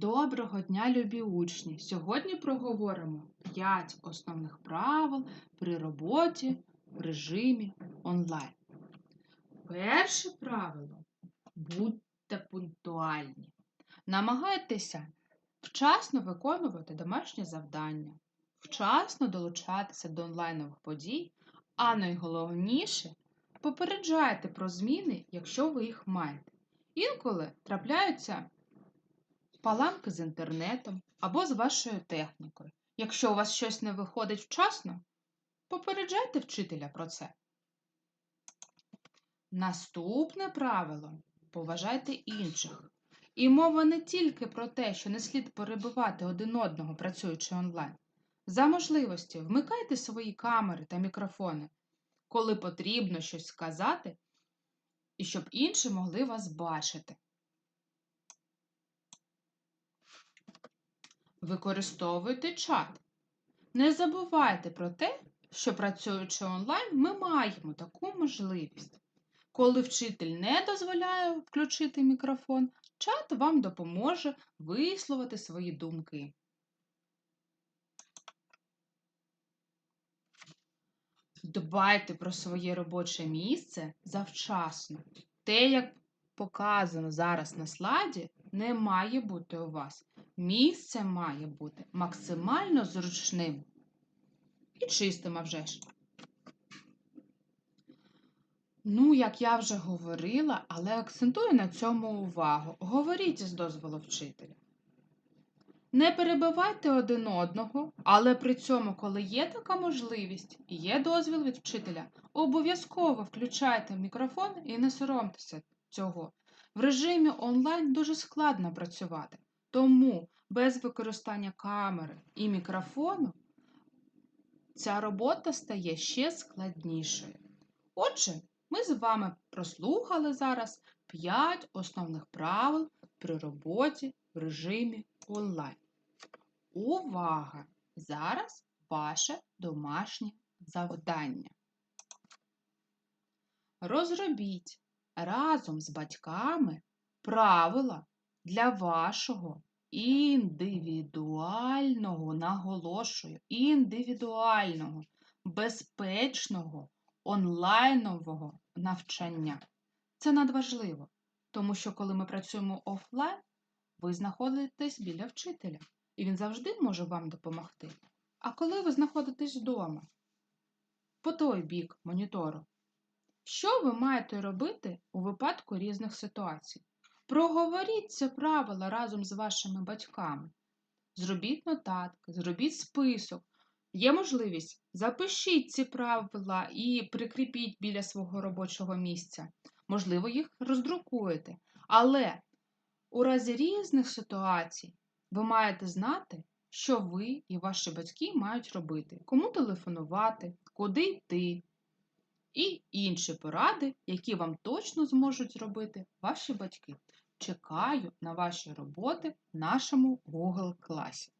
Доброго дня, любі учні! Сьогодні проговоримо 5 основних правил при роботі в режимі онлайн. Перше правило будьте пунктуальні. Намагайтеся вчасно виконувати домашнє завдання, вчасно долучатися до онлайнових подій, а найголовніше попереджайте про зміни, якщо ви їх маєте. Інколи трапляються паланки з інтернетом або з вашою технікою. Якщо у вас щось не виходить вчасно, попереджайте вчителя про це. Наступне правило поважайте інших. І мова не тільки про те, що не слід перебивати один одного, працюючи онлайн. За можливості вмикайте свої камери та мікрофони, коли потрібно щось сказати, і щоб інші могли вас бачити. Використовуйте чат. Не забувайте про те, що працюючи онлайн, ми маємо таку можливість. Коли вчитель не дозволяє включити мікрофон, чат вам допоможе висловити свої думки. Дбайте про своє робоче місце завчасно. Те, як показано зараз на слайді, не має бути у вас. Місце має бути максимально зручним і чистим, а вже ж. Ну, як я вже говорила, але акцентую на цьому увагу. Говоріть з дозволу вчителя. Не перебивайте один одного, але при цьому, коли є така можливість і є дозвіл від вчителя, обов'язково включайте мікрофон і не соромтеся цього. В режимі онлайн дуже складно працювати, тому без використання камери і мікрофону ця робота стає ще складнішою. Отже, ми з вами прослухали зараз 5 основних правил при роботі в режимі онлайн. Увага! Зараз ваше домашнє завдання. Розробіть разом з батьками правила для вашого індивідуального, наголошую, індивідуального, безпечного онлайнового навчання. Це надважливо, тому що коли ми працюємо офлайн, ви знаходитесь біля вчителя, і він завжди може вам допомогти. А коли ви знаходитесь вдома, по той бік монітору, що ви маєте робити у випадку різних ситуацій? Проговоріть це правила разом з вашими батьками. Зробіть нотатки, зробіть список. Є можливість, запишіть ці правила і прикріпіть біля свого робочого місця. Можливо, їх роздрукуєте. Але у разі різних ситуацій ви маєте знати, що ви і ваші батьки мають робити, кому телефонувати, куди йти, і інші поради, які вам точно зможуть зробити ваші батьки. Чекаю на ваші роботи в нашому Google класі.